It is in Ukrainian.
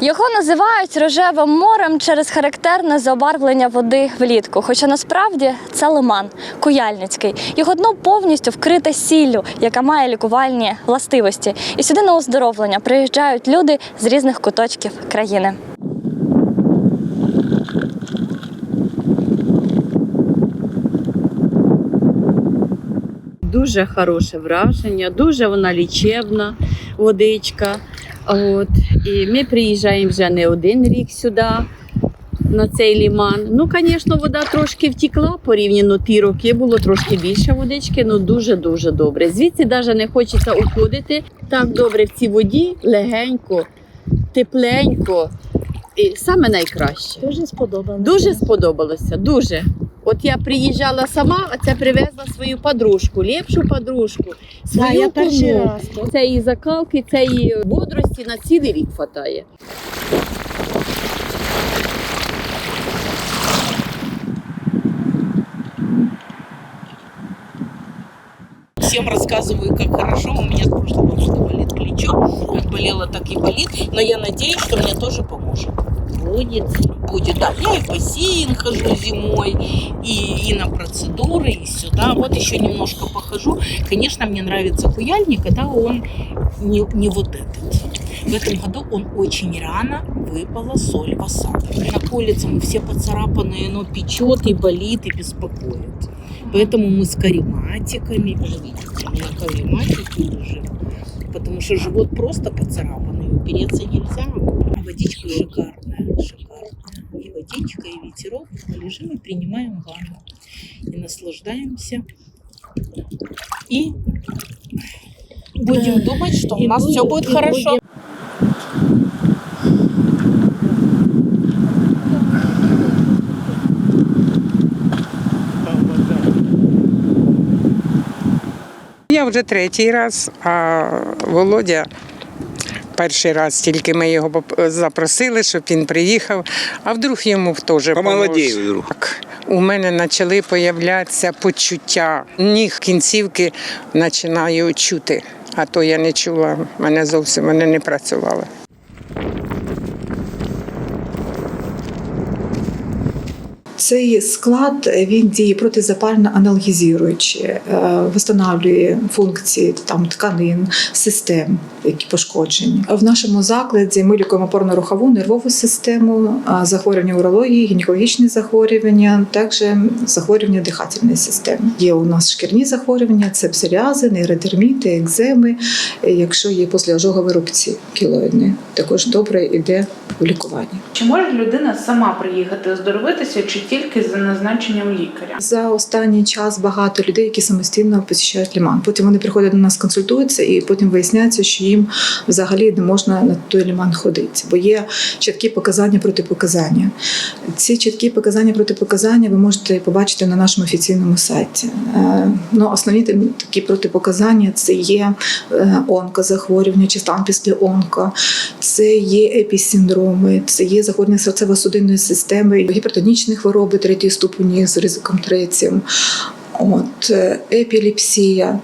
Його називають рожевим морем через характерне забарвлення води влітку. Хоча насправді це лиман Куяльницький. Його дно повністю вкрите сіллю, яка має лікувальні властивості. І сюди на оздоровлення приїжджають люди з різних куточків країни. Дуже хороше враження, дуже вона лічебна водичка. От. І ми приїжджаємо вже не один рік сюди, на цей ліман. Ну, звісно, вода трошки втікла порівняно ті роки, було трошки більше водички, ну дуже-дуже добре. Звідси навіть не хочеться уходити. Так добре в цій воді, легенько, тепленько. І саме найкраще. Дуже сподобалося. Дуже сподобалося, дуже. От я приїжджала сама, а це привезла свою подружку, ліпшу подружку. Да, Свою я перший куму. раз. тут. Цієї закалки, цієї бодрості на цілий рік хватає. Всем рассказываю, как хорошо. У меня с прошлого года болит плечо. Как болело, так и болит. Но я надеюсь, что мне тоже поможет. Будет. Будет, да. Я и в бассейн хожу зимой, и, и на процедуры, и сюда. Вот еще немножко похожу. Конечно, мне нравится куяльник, когда он не, не вот этот. В этом году он очень рано выпала соль в осадок. На колется мы все поцарапанные, но печет и болит, и беспокоит. Поэтому мы с карематиками, видите, на карематике лежим. Потому что живот просто поцарапанный, упереться нельзя. А водичка шикарная, шикарная. И водичка, и ветерок. Мы лежим и принимаем ванну. И наслаждаемся. И будем думать, что у И нас будем- все будет хорошо. будем- Я вже третій раз, а Володя перший раз, тільки ми його запросили, щоб він приїхав, а вдруг йому теж Помолодеє поможе. вдруг. Так. У мене почали появлятися почуття. Ніг кінцівки починаю чути. А то я не чула, мене зовсім мене не працювали. Цей склад е, він діє протизапально аналгезуючи, е, встановлює функції там тканин, систем, які пошкоджені. В нашому закладі ми лікуємо опорно-рухову нервову систему, захворювання урології, гінекологічні захворювання, також захворювання дихательної системи. Є у нас шкірні захворювання, це псоріази, нейродерміти, екземи. Е, Якщо є післяожогові рубці кілоїдні, також добре йде в лікуванні. Чи може людина сама приїхати оздоровитися, чи тільки за назначенням лікаря? За останній час багато людей, які самостійно посіщають ліман. Потім вони приходять до нас, консультуються, і потім виясняється, що їм взагалі не можна на той ліман ходити, бо є чіткі показання протипоказання. Ці чіткі показання протипоказання ви можете побачити на нашому офіційному сайті. Е, Ну, основні такі протипоказання це є е, онкозахворювання чи стан після онко, це є епісиндроми, це є захворювання серцево-судинної системи, гіпертонічні хвороби третьої ступені з ризиком третім. От е, епілепсія,